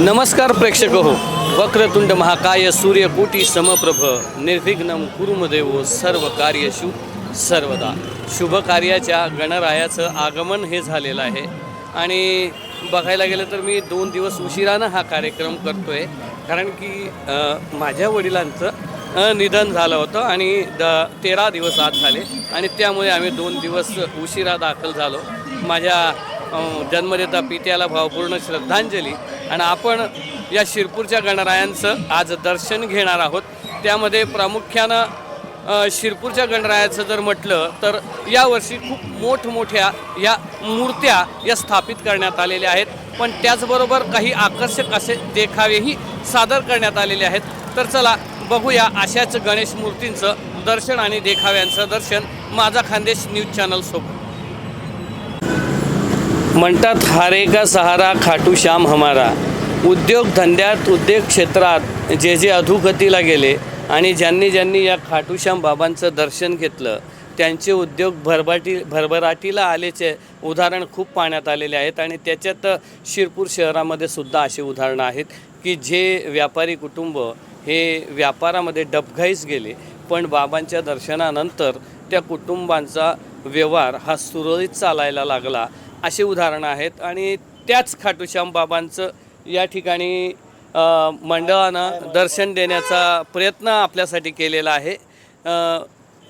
नमस्कार प्रेक्षक हो वक्रतुंड महाकाय सूर्यकोटी समप्रभ निर्विघ्नम कुरुमदेव सर्व कार्यशु सर्वदा. शुभ कार्याच्या गणरायाचं आगमन हे झालेलं आहे. आणि बघायला गेलं तर मी दोन दिवस उशिरानं हा कार्यक्रम करतो आहे कारण की माझ्या वडिलांचं निधन झालं होतं आणि द तेरा दिवस आत झाले. आणि त्यामुळे आम्ही दोन दिवस उशिरा दाखल झालो. माझ्या जन्मदेता पित्याला भावपूर्ण श्रद्धांजली. आणि आपण या शिरपूरच्या गणरायांचं आज दर्शन घेणार आहोत. त्यामध्ये प्रामुख्यानं शिरपूरच्या गणरायाचं जर म्हटलं तर यावर्षी खूप मोठमोठ्या या मूर्त्या या स्थापित करण्यात आलेल्या आहेत. पण त्याचबरोबर काही आकर्षक असे देखावेही सादर करण्यात आलेले आहेत. तर चला बघूया अशाच गणेश मूर्तींचं दर्शन आणि देखाव्यांचं दर्शन माझा खानदेश न्यूज चॅनल सोबत म्हणतात हारे का सहारा खाटू श्याम हमारा. उद्योग धंद्यात उद्योग क्षेत्रात जे जे अधोगतीला गेले आणि ज्यांनी ज्यांनी या खाटूश्याम बाबांचं दर्शन घेतलं त्यांचे उद्योग भरभाटी भरभराटीला आल्याचे उदाहरण खूप पाण्यात आलेले आहेत आणि त्याच्यात शिरपूर शहरामध्ये सुद्धा अशी उदाहरणं आहेत की जे व्यापारी कुटुंब हे व्यापारामध्ये डबघाईस गेले पण बाबांच्या दर्शनानंतर त्या कुटुंबांचा व्यवहार हा सुरळीत चालायला लागला अशी उदाहरणं आहेत. आणि त्याच खाटूश्याम बाबांचं या ठिकाणी मंडळानं दर्शन देण्याचा प्रयत्न आपल्यासाठी केलेला आहे.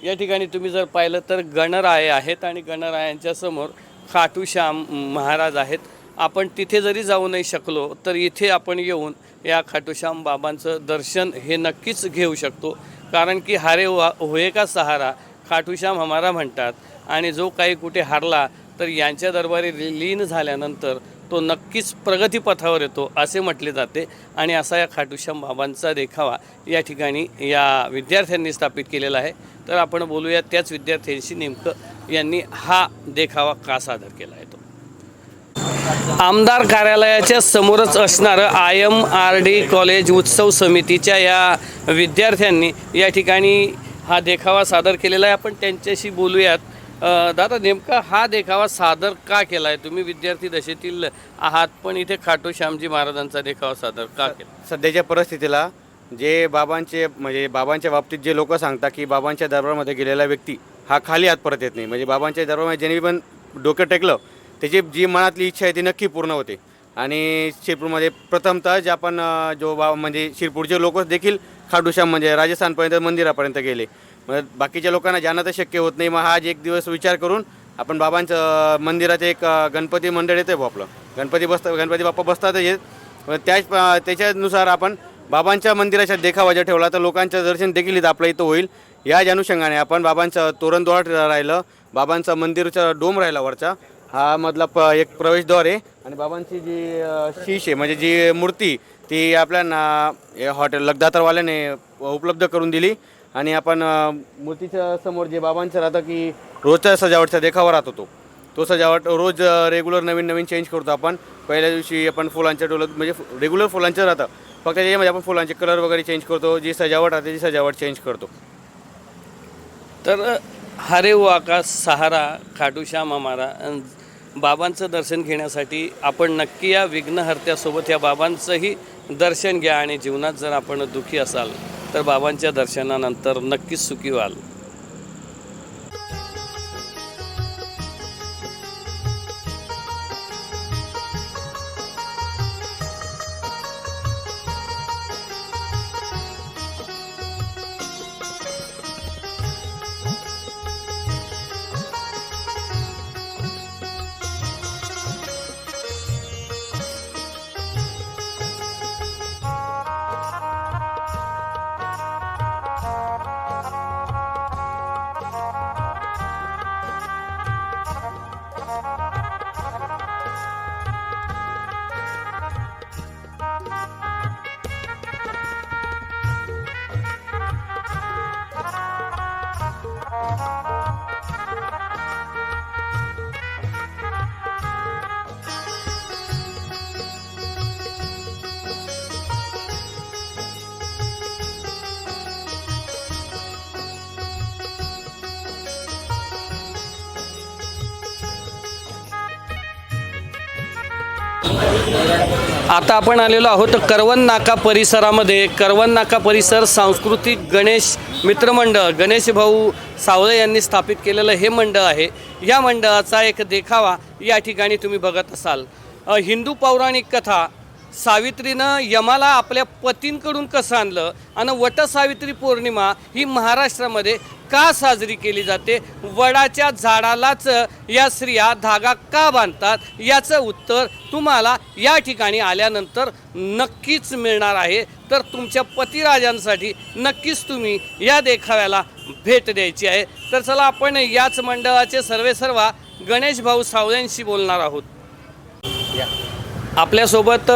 या ठिकाणी तुम्ही जर पाहिलं तर गणराय आहेत आणि गणरायांच्या समोर खाटूश्याम महाराज आहेत. आपण तिथे जरी जाऊ नाही शकलो तर इथे आपण येऊन या खाटूश्याम बाबांचं दर्शन हे नक्कीच घेऊ शकतो. कारण की हारे वा होय का सहारा? खाटूश्याम हमारा म्हणतात. आणि जो काही कुठे हारला तर यांच्या दरबारी लीन झाल्यानंतर तो नक्कीच प्रगतीपथावर येतो असे म्हटले जाते. आणि असा या खाटूश्याम बाबांचा देखावा या ठिकाणी या विद्यार्थ्यांनी स्थापित केलेला आहे. तर आपण बोलूया त्याच विद्यार्थ्यांशी नेमकं यांनी हा देखावा का सादर केला आहे तो. आमदार कार्यालयाच्या समोरच असणारं I M R D college उत्सव समितीच्या या विद्यार्थ्यांनी या ठिकाणी हा देखावा सादर केलेला आहे. आपण त्यांच्याशी बोलूयात. दादा नेमका हा देखावा सादर का केला आहे तुम्ही विद्यार्थी दशेतील आहात पण इथे खाटू श्यामजी महाराजांचा देखावा सादर का केला? सध्याच्या परिस्थितीला जे बाबांचे म्हणजे बाबांच्या बाबतीत जे लोक सांगतात की बाबांच्या दरबारामध्ये गेलेला व्यक्ती हा खाली हात परत येत नाही. म्हणजे बाबांच्या दरबारामध्ये ज्यांनी पण डोकं टेकलं त्याची जी मनातली इच्छा आहे ती नक्की पूर्ण होते. आणि शिरपूरमध्ये प्रथमतः जे आपण जो बा म्हणजे शिरपूरचे लोक देखील खाटूश्याम म्हणजे राजस्थानपर्यंत मंदिरापर्यंत गेले. मग बाकीच्या लोकांना जाणं तर शक्य होत नाही. मग आज एक दिवस विचार करून आपण बाबांचं मंदिराचं मंदिरात एक गणपती मंडळ येतं आहे आपलं. गणपती बसता गणपती बाप्पा बसतात येत त्याच त्याच्यानुसार आपण बाबांच्या मंदिराच्या देखावा जर ठेवला तर लोकांचं दर्शन देखील इथं आपल्या इथं होईल. याच अनुषंगाने आपण बाबांचं तोरणद्वार राहिलं. बाबांचं मंदिरचा डोम राहिला वरचा. हा मधला प एक प्रवेशद्वार आहे. आणि बाबांची जी शीश आहे म्हणजे जी मूर्ती ती आपल्या ना हॉटेल लगदातरवाल्याने उपलब्ध करून दिली. आणि आपण मूर्तीच्या समोर जे बाबांचं राहतं की रोजच्या सजावटचा देखावा राहतो तो. तो सजावट रोज रेग्युलर नवीन नवीन चेंज करतो आपण. पहिल्या दिवशी आपण फुलांच्या डोलत म्हणजे रेग्युलर फुलांचं राहतं. फक्त त्याच्यामध्ये आपण फुलांचे कलर वगैरे चेंज करतो. जी सजावट राहते ती सजावट चेंज करतो. तर हरे ओ आकाश सहारा खाटूश्याम हमारा बाबांचं दर्शन घेण्यासाठी आपण नक्की या विघ्नहर्त्यासोबत या बाबांचंही दर्शन घ्या आणि जीवनात जर आपण दुःखी असाल तर बाबांच्या दर्शनानंतर नक्कीच सुखी व्हाल. आता आपण आलेलो आहोत करवन नाका परिसरामध्ये. करवन नाका परिसर सांस्कृतिक गणेश मित्रमंडळ गणेश भाऊ सावळे यांनी स्थापित केलेलं हे मंडळ आहे. या मंडळाचा एक देखावा या ठिकाणी तुम्ही बघत असाल. हिंदू पौराणिक कथा सावित्रीनं यमाला आपल्या पतींकडून कसं आणलं? आणि वटसावित्री पौर्णिमा ही महाराष्ट्रामध्ये का साजरी केली जाते? वडाच्या झाडालाच या स्त्रिया धागा का बांधतात? याचं उत्तर तुम्हाला या ठिकाणी आल्यानंतर नक्कीच मिळणार आहे. तर तुमच्या पतिराजांसाठी नक्कीच तुम्ही या देखाव्याला भेट द्यायची आहे. तर चला आपण याच मंडळाचे सर्वेसर्वा गणेश भाऊ सावळ्यांशी बोलणार आहोत. आपल्यासोबत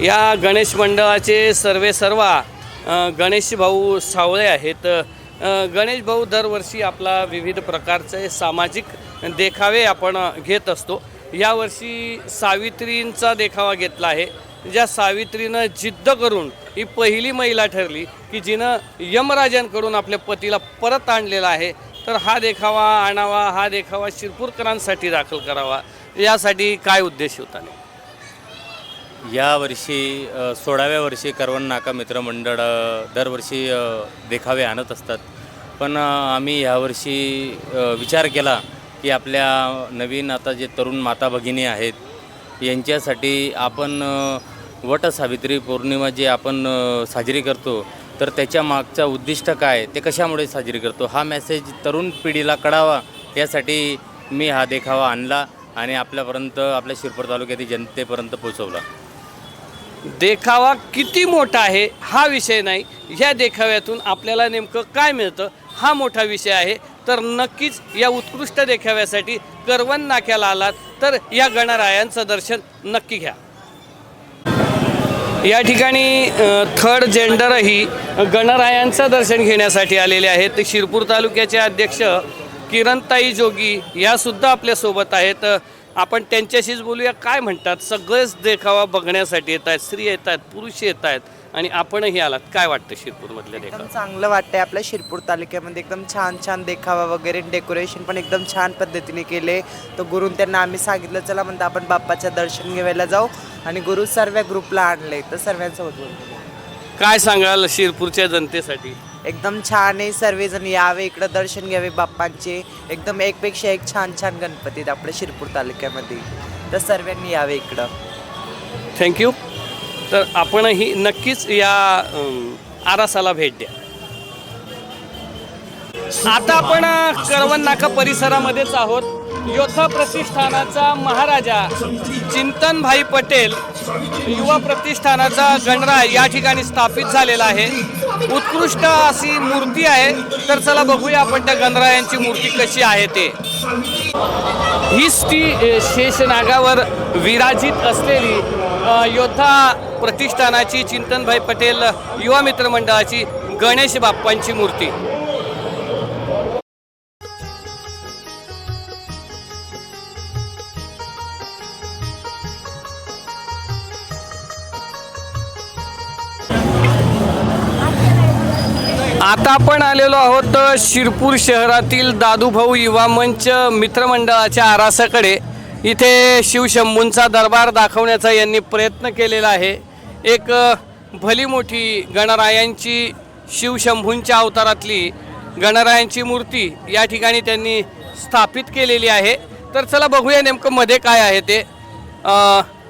या गणेश मंडळाचे सर्वे सर्वा गणेश भाऊ सावळे आहेत. गणेश भाऊ दरवर्षी आपला विविध प्रकारचे सामाजिक देखावे आपण घेत असतो. यावर्षी सावित्रींचा देखावा घेतला आहे. ज्या सावित्रीनं जिद्द करून ही पहिली महिला ठरली की जिनं यमराजांकडून आपल्या पतीला परत आणलेला आहे तर हा देखावा आणावा हा देखावा शिरपूरकरांसाठी दाखल करावा. यासाठी काय उद्देश होता यावर्षी सोळाव्या वर्षी करवण नाका मित्रमंडळ दरवर्षी देखावे आणत असतात. पण आम्ही ह्यावर्षी विचार केला की आपल्या नवीन आता जे तरुण माता भगिनी आहेत यांच्यासाठी आपण वट सावित्री पौर्णिमा जे आपण साजरी करतो तर त्याच्या मागचा उद्दिष्ट काय? ते कशामुळे साजरी करतो? हा मेसेज तरुण पिढीला कळावा यासाठी मी हा देखावा आणला आणि आपल्यापर्यंत आपल्या शिरपूर तालुक्यातील जनतेपर्यंत पोचवला देखावा किती मोठा आहे हा विषय नाही. ह्या देखाव्यातून आपल्याला नेमकं काय मिळतं हा मोठा विषय आहे. तर नक्कीच या उत्कृष्ट देखाव्यासाठी करवन नाक्याला आलात तर या गणरायांचं दर्शन नक्की घ्या. या ठिकाणी थर्ड जेंडरही गणरायांचं दर्शन घेण्यासाठी आलेले आहेत. शिरपूर तालुक्याचे अध्यक्ष किरणताई जोगी यासुद्धा आपल्यासोबत आहेत. आपण त्यांच्याशीच बोलूया. काय म्हणतात? सगळेच देखावा बघण्यासाठी येत आहेत स्त्री येत आहेत पुरुष येत आहेत आणि आपणही आलात. काय वाटतं शिरपूरमधल्या एकदम देखावा चांगलं वाटतंय आपल्या शिरपूर तालुक्यामध्ये. एकदम छान छान देखावा वगैरे डेकोरेशन पण एकदम छान पद्धतीने केले. तर गुरुन त्यांना आम्ही सांगितलं चला म्हणता आपण बाप्पाचं दर्शन घ्यायला जाऊ आणि गुरु सर्व ग्रुपला आणले. तर सर्वांसोबत बोलतो काय सांगाल शिरपूरच्या जनतेसाठी? एकदम छान आहे. सर्वजण यावे इकडं दर्शन घ्यावे बाप्पांचे. एकदम एकपेक्षा एक छान छान गणपती आहेत आपल्या शिरपूर तालुक्यामध्ये. तर सर्वांनी यावे इकडं. थँक्यू तर आपणही नक्कीच या आरासाला भेट द्या. आता आपण अ, करवन नाका परिसरामध्येच आहोत. योद्धा प्रतिष्ठानाचा महाराजा चिंतनभाई पटेल युवा प्रतिष्ठानाचा गणराय या ठिकाणी स्थापित झालेला आहे. उत्कृष्ट अशी मूर्ती आहे. तर चला बघूया आपण त्या गणरायांची मूर्ती कशी आहे ते. हीच ती शेषनागावर विराजित असलेली योथा योद्धा प्रतिष्ठानाची चिंतनभाई पटेल युवा मित्र मंडळाची गणेश बाप्पांची मूर्ती. आता आपण आलेलो आहोत शिरपूर शहरातील दादूभाऊ युवा मंच मित्रमंडळाच्या आरासाकडे. इथे शिवशंभूंचा दरबार दाखवण्याचा यांनी प्रयत्न केलेला आहे. एक भली मोठी गणरायांची शिवशंभूंच्या अवतारातली गणरायांची मूर्ती या ठिकाणी त्यांनी स्थापित केलेली आहे. तर चला बघूया नेमकं मध्ये काय आहे ते.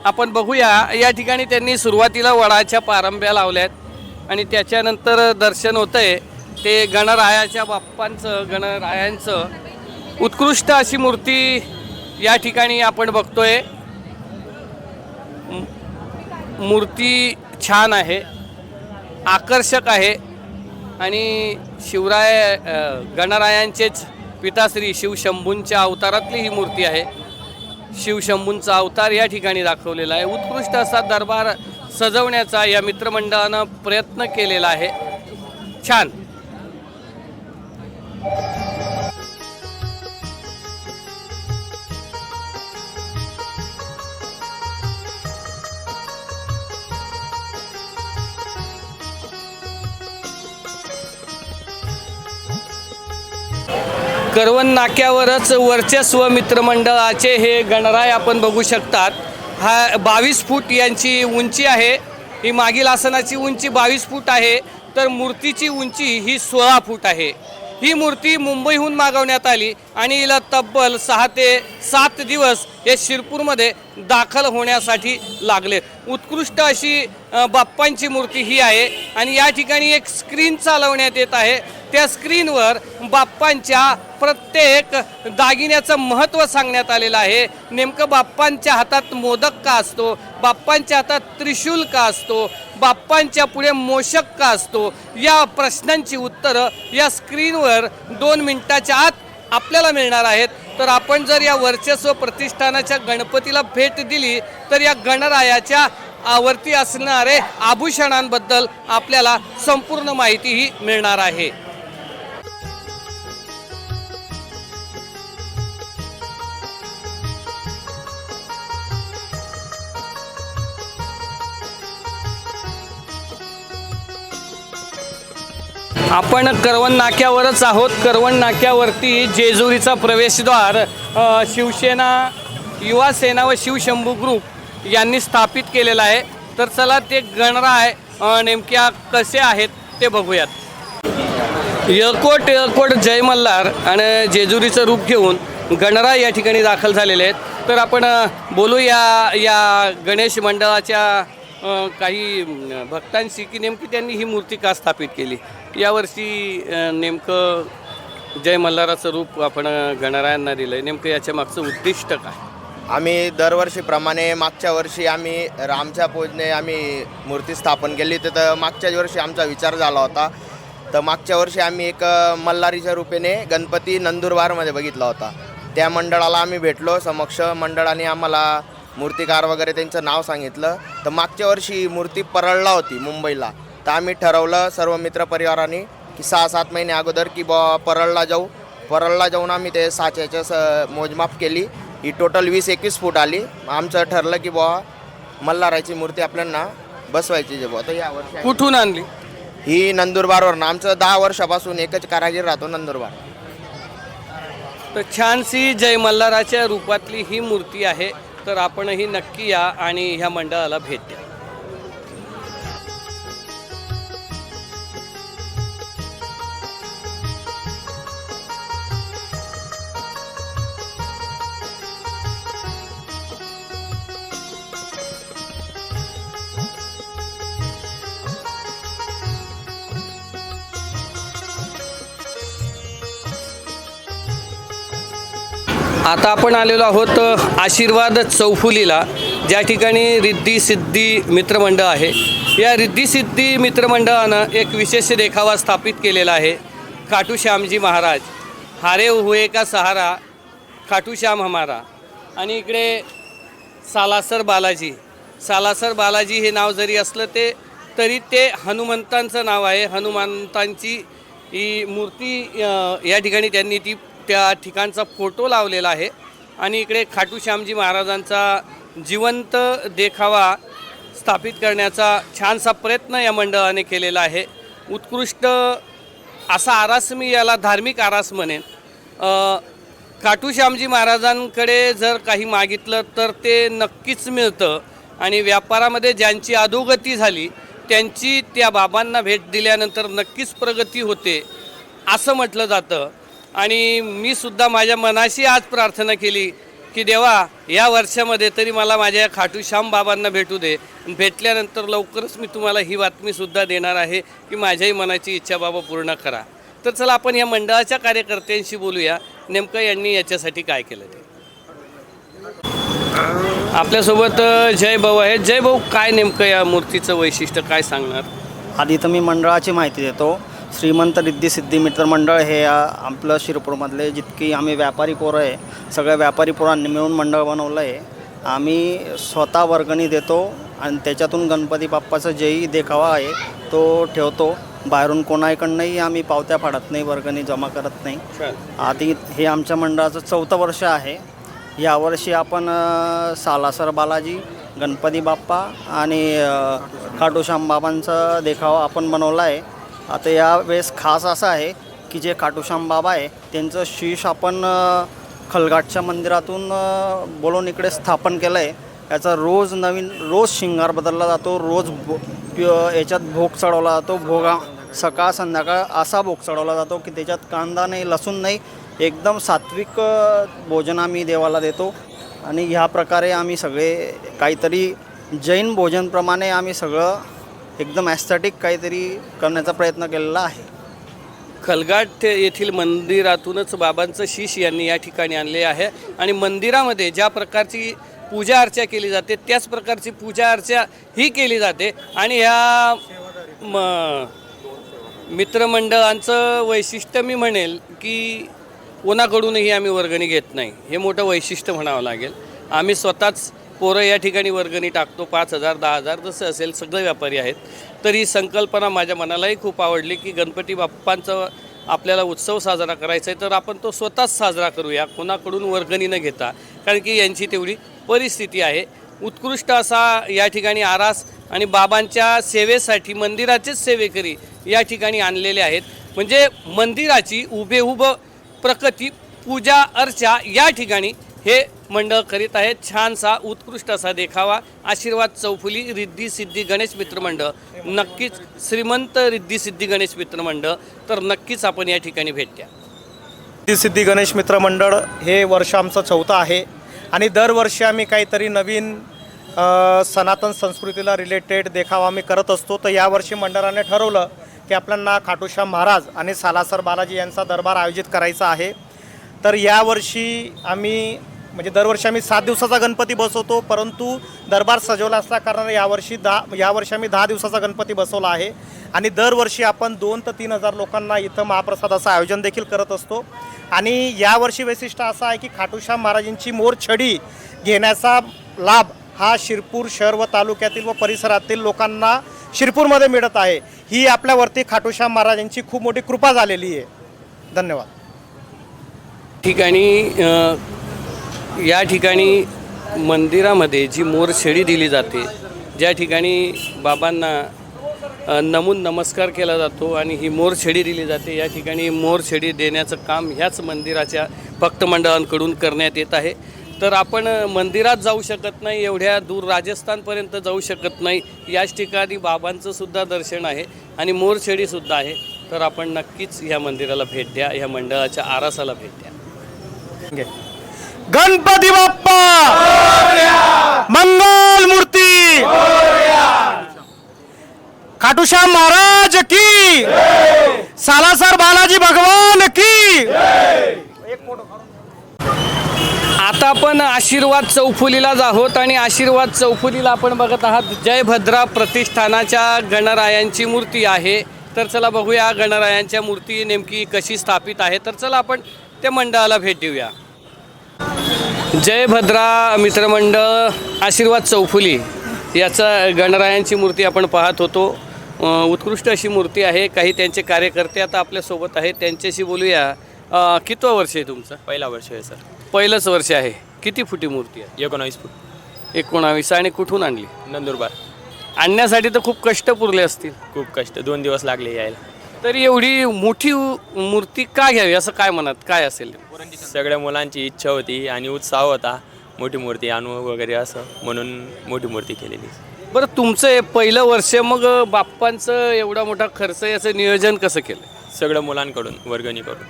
आपण बघूया या ठिकाणी त्यांनी सुरुवातीला वडाच्या पारंब्या लावल्या आहेत आणि त्याच्यानंतर दर्शन होतं आहे ते गणरायाच्या बाप्पांचं गणरायांचं उत्कृष्ट अशी मूर्ती या ठिकाणी आपण बघतोय. मूर्ती छान आहे आकर्षक आहे आणि शिवराय गणरायांचेच पिताश्री शिवशंभूंच्या अवतारातली ही मूर्ती आहे. शिवशंभूंचा अवतार या ठिकाणी दाखवलेला आहे. उत्कृष्ट असा दरबार सजवण्याचा या मित्रमंडळानं प्रयत्न केलेला आहे. छान. करवन नाक्यावरच वर्चस्व मित्रमंडळाचे हे गणराय आपण बघू शकतात. हा बावीस फूट यांची उंची आहे. ही मागील आसनाची उंची बावीस फूट आहे. तर मूर्तीची उंची ही सोळा फूट आहे. ही मूर्ती मुंबईहून मागवण्यात आली आणि हिला तब्बल सहा ते सात दिवस हे शिरपूरमध्ये दाखल होण्यासाठी लागले. उत्कृष्ट अशी बाप्पांची मूर्ती ही आहे आणि या ठिकाणी एक स्क्रीन चालवण्यात येत आहे. त्या स्क्रीनवर बाप्पांच्या प्रत्येक दागिन्याचं महत्त्व सांगण्यात आलेलं आहे. नेमकं बाप्पांच्या हातात मोदक का असतो? बाप्पांच्या हातात त्रिशूल का असतो? बाप्पांच्या पुढे मोशक का असतो? या प्रश्नांची उत्तरं या स्क्रीनवर दोन मिनिटाच्या आत आपल्याला मिळणार आहेत. तर आपण जर या वर्चस्व प्रतिष्ठानाच्या गणपतीला भेट दिली तर या गणरायाच्या आवर्ती असणारे आभूषणांबद्दल आपल्याला संपूर्ण माहितीही मिळणार आहे. आपण करवण नाक्यावरच आहोत. करवण नाक्यावरती जेजुरीचा प्रवेशद्वार शिवसेना युवा सेना व शिवशंभू ग्रुप यांनी स्थापित केलेला आहे. तर चला ते गणराय नेमक्या कसे आहेत ते बघूयात. यळकोट यळकोट जय मल्हार आणि जेजुरीचं रूप घेऊन गणराय या ठिकाणी दाखल झालेले आहेत. तर आपण बोलूया बोलू या या गणेश मंडळाच्या काही भक्तांशी की नेमकी त्यांनी ही मूर्ती का स्थापित केली? यावर्षी नेमकं जय मल्हाराचं रूप आपण गणरायांना दिलं आहे नेमकं याच्या मागचं उद्दिष्ट काय? आम्ही दरवर्षीप्रमाणे मागच्या वर्षी आम्ही रामच्या पूजने आम्ही मूर्ती स्थापन केली. तर मागच्या वर्षी आमचा विचार झाला होता. तर मागच्या वर्षी आम्ही एक मल्हारीच्या रूपेने गणपती नंदुरबारमध्ये बघितला होता. त्या मंडळाला आम्ही भेटलो समक्ष. मंडळाने आम्हाला मूर्तिकार वगैरे त्यांचं नाव सांगितलं. तर मागच्या वर्षी मूर्ती परळला होती मुंबईला. तर आम्ही ठरवलं सर्व मित्रपरिवाराने की सहा सात महिने अगोदर की बा परळला जाऊ. परळला जाऊन आम्ही ते साच्याचं स मोजमाप केली. ही टोटल वीस एकवीस फूट आली. आमचं ठरलं की बुवा मल्हाराची मूर्ती आपल्याला बसवायची जे बुवा. तर या वर्षी कुठून आणली? ही नंदुरबारवरून. आमचं दहा वर्षापासून एकच कारागीर राहतो नंदुरबार. तर छानशी जय मल्हाराच्या रूपातली ही मूर्ती आहे. तर आपणही नक्की या आणि ह्या मंडळाला भेट द्या. आता आपण आलेलो आहोत आशीर्वाद चौफुलीला. ज्या ठिकाणी रिद्धी सिद्धी मित्रमंडळ आहे. या रिद्धी सिद्धी मित्रमंडळानं एक विशेष देखावा स्थापित केलेला आहे खाटू श्यामजी महाराज. हारे हुए का सहारा खाटू श्याम हमारा. आणि इकडे सालासर बालाजी. सालासर बालाजी हे नाव जरी असलं ते तरी ते हनुमंतांचं नाव आहे. हनुमंतांची ही मूर्ती या ठिकाणी त्यांनी ती त्या ठिकाणचा फोटो लावलेला आहे. आणि इकडे खाटू श्यामजी महाराजांचा जिवंत देखावा स्थापित करण्याचा छानसा प्रयत्न या मंडळाने केलेला आहे. उत्कृष्ट असा आरास मी याला धार्मिक आरास म्हणेन. अ, खाटू श्यामजी महाराजांकडे जर काही मागितलं तर ते नक्कीच मिळतं. आणि व्यापारामध्ये ज्यांची अधोगती झाली त्यांची त्या बाबांना भेट दिल्यानंतर नक्कीच प्रगती होते असं म्हटलं जातं. आणि मी सुद्धा माझ्या मनाशी आज प्रार्थना केली की देवा या वर्षामध्ये तरी मला माझ्या या खाटू श्याम बाबांना भेटू दे. भेटल्यानंतर लवकरच मी तुम्हाला ही बातमीसुद्धा देणार आहे की माझ्याही मनाची इच्छा बाबा पूर्ण करा. तर चला आपण या मंडळाच्या कार्यकर्त्यांशी बोलूया. नेमकं यांनी याच्यासाठी काय केलं ते? आपल्यासोबत जय भाऊ आहेत. जय भाऊ काय नेमकं या मूर्तीचं वैशिष्ट्य काय सांगणार? आधी तर मी मंडळाची माहिती देतो. श्रीमंत रिद्धी सिद्धी मित्र मंडळ हे आपलं शिरपूरमधले जितकी आम्ही व्यापारी पोरं आहे सगळ्या व्यापारी पोरांनी मिळून मंडळ बनवलं आहे. आम्ही स्वतः वर्गणी देतो आणि त्याच्यातून गणपती बाप्पाचा जेही देखावा आहे तो ठेवतो. बाहेरून कोणाकडनंही आम्ही पावत्या फाडत नाही वर्गणी जमा करत नाही. आधी हे आमच्या मंडळाचं चौथं वर्ष आहे. यावर्षी आपण सालासर बालाजी गणपती बाप्पा आणि खाटूश्याम बाबांचा देखावा आपण बनवला आहे. आता यावेळेस खास असं आहे की जे खाटूश्याम बाबा आहे त्यांचं शीश आपण खलघाटच्या मंदिरातून बोलून इकडे स्थापन केलं आहे याचा रोज नवीन रोज शिंगार बदलला जातो रोज भो याच्यात भोग चढवला जातो भोगा सकाळ संध्याकाळ असा भोग चढवला जातो की त्याच्यात कांदा नाही लसूण नाही एकदम सात्विक भोजन आम्ही देवाला देतो. आणि ह्या प्रकारे आम्ही सगळे काहीतरी जैन भोजनप्रमाणे आम्ही सगळं एकदम ॲस्थेटिक काहीतरी करण्याचा प्रयत्न केलेला आहे. खलगाट येथील मंदिरातूनच बाबांचं शीश यांनी या ठिकाणी आणले आहे आणि मंदिरामध्ये ज्या प्रकारची पूजा अर्चा केली जाते त्याच प्रकारची पूजा अर्चा ही केली जाते आणि ह्या म मित्रमंडळांचं वैशिष्ट्य मी म्हणेल की कोणाकडूनही आम्ही वर्गणी घेत नाही. हे मोठं वैशिष्ट्य म्हणावं लागेल. आम्ही स्वतःच पोरं या ठिकाणी वर्गणी टाकतो पाच हजार दहा हजार जसं असेल सगळे व्यापारी आहेत. तर ही संकल्पना माझ्या मनालाही खूप आवडली की गणपती बाप्पांचं आपल्याला उत्सव साजरा करायचा आहे तर आपण तो स्वतःच साजरा करूया कोणाकडून वर्गणी न घेता. कारण की यांची तेवढी परिस्थिती आहे. उत्कृष्ट असा या ठिकाणी आरास आणि बाबांच्या सेवेसाठी मंदिराचेच सेवेकरी या ठिकाणी आणलेले आहेत. म्हणजे मंदिराची उभेउभ प्रकृती पूजा अर्चा या ठिकाणी हे मंडळ करीत आहेत छानसा उत्कृष्ट असा देखावा. आशीर्वाद चौफुली रिद्धी सिद्धी गणेश मित्रमंडळ नक्कीच श्रीमंत रिद्धी सिद्धी गणेश मित्रमंडळ तर नक्कीच आपण या ठिकाणी भेट द्या. सिद्धी गणेश मित्रमंडळ हे वर्ष आमचं चौथं आहे. आणि दरवर्षी आम्ही काहीतरी नवीन सनातन संस्कृतीला रिलेटेड देखावा आम्ही करत असतो. तर यावर्षी मंडळाने ठरवलं की आपल्यांना खाटूश्याम महाराज आणि सालासर बालाजी यांचा दरबार आयोजित करायचा आहे. तर यावर्षी आम्ही म्हणजे दरवर्षी आम्ही सात दिवसाचा गणपती बसवतो परंतु दरबार सजवला असल्या कारणाने यावर्षी दहा यावर्षी आम्ही दहा दिवसाचा गणपती बसवला आहे. आणि दरवर्षी आपण दोन ते तीन हजार लोकांना इथं महाप्रसादाचं आयोजन देखील करत असतो. आणि यावर्षी वैशिष्ट्य असं आहे की खाटूश्याम महाराजांची मोर छडी घेण्याचा लाभ हा शिरपूर शहर व तालुक्यातील व परिसरातील लोकांना शिरपूरमध्ये मिळत आहे. ही आपल्यावरती खाटूश्याम महाराजांची खूप मोठी कृपा झालेली आहे. धन्यवाद. ठिकाणी या ठिकाणी मंदिरामध्ये जी मोरछेडी दिली जाते ज्या ठिकाणी बाबांना नमून नमस्कार केला जातो आणि ही मोरछेडी दिली जाते या ठिकाणी मोरछेडी देण्याचं काम ह्याच मंदिराच्या भक्त मंडळांकडून करण्यात येत आहे. तर आपण मंदिरात जाऊ शकत नाही एवढ्या दूर राजस्थानपर्यंत जाऊ शकत नाही याच ठिकाणी बाबांचं सुद्धा दर्शन आहे आणि मोरछेडीसुद्धा आहे. तर आपण नक्कीच ह्या मंदिराला भेट द्या ह्या मंडळाच्या आरासाला भेट द्या. गणपती बाप्पा! मंगल मूर्ती! खाटूश्याम महाराज की! सालासर बालाजी भगवान की! आता आपण आशीर्वाद चौफुलीलाच आहोत आणि आशीर्वाद चौफुलीला आपण बघत आहात. जयभद्रा प्रतिष्ठानाच्या गणरायांची मूर्ती आहे. तर चला बघूया गणरायांच्या मूर्ती नेमकी कशी स्थापित आहे. तर चला आपण त्या मंडळाला भेट देऊया. जय भद्रा मित्रमंडळ आशीर्वाद चौफुली याचा गणरायांची मूर्ती आपण पाहत होतो. उत्कृष्ट अशी मूर्ती आहे. काही त्यांचे कार्यकर्ते आता आपल्यासोबत आहेत. त्यांच्याशी बोलूया. कितवं वर्ष आहे तुमचं? पहिला वर्ष आहे सर. पहिलंच वर्ष आहे. किती फुटी मूर्ती आहे? एकोणावीस फूट. एकोणावीस. आणि कुठून आणली? नंदुरबार. आणण्यासाठी तर खूप कष्ट पुरले असतील. खूप कष्ट. दोन दिवस लागले यायला. तरी एवढी मोठी मूर्ती का घ्यावी? असं काय म्हणत? काय असेल? सगळ्या मुलांची इच्छा होती आणि उत्साह होता मोठी मूर्ती आणू वगैरे असं म्हणून मोठी मूर्ती केलेली. बरं तुमचं हे पहिलं वर्ष मग बाप्पांचं एवढा मोठा खर्च याचं नियोजन कसं केलं? सगळं मुलांकडून वर्गणी करून.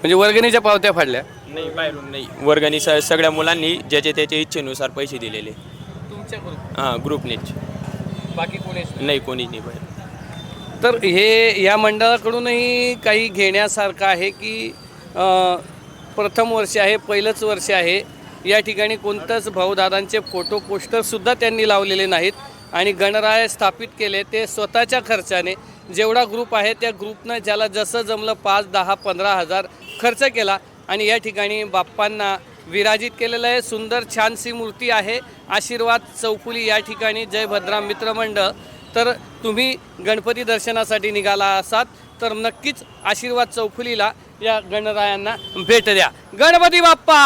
म्हणजे वर्गणीच्या पावत्या फाडल्या? नाही बाहेरून नाही. वर्गणी स सगळ्या मुलांनी ज्याचे त्याच्या इच्छेनुसार पैसे दिलेले. तुमच्या हां ग्रुपनेच बाकी कोणीच नाही कोणीच नाही बाहेर. तर हे या मंडळाकडूनही काही घेण्यासारखं आहे की प्रथम वर्ष आहे पहिलंच वर्ष आहे. या ठिकाणी कोणतंच भाऊदादांचे फोटो पोस्टरसुद्धा त्यांनी लावलेले नाहीत. आणि गणराय स्थापित केले ते स्वतःच्या खर्चाने. जेवढा ग्रुप आहे त्या ग्रुपनं ज्याला जसं जमलं पाच दहा पंधरा हजार खर्च केला. आणि या ठिकाणी बाप्पांना विराजित केलेलं आहे. सुंदर छानशी मूर्ती आहे. आशीर्वाद चौफुली या ठिकाणी. जयभद्रा मित्रमंडळ तर तुम्ही गणपती दर्शनासाठी निघाला असाल तर नक्कीच आशीर्वाद चौफुलीला या गणरायांना भेट द्या. गणपती बाप्पा!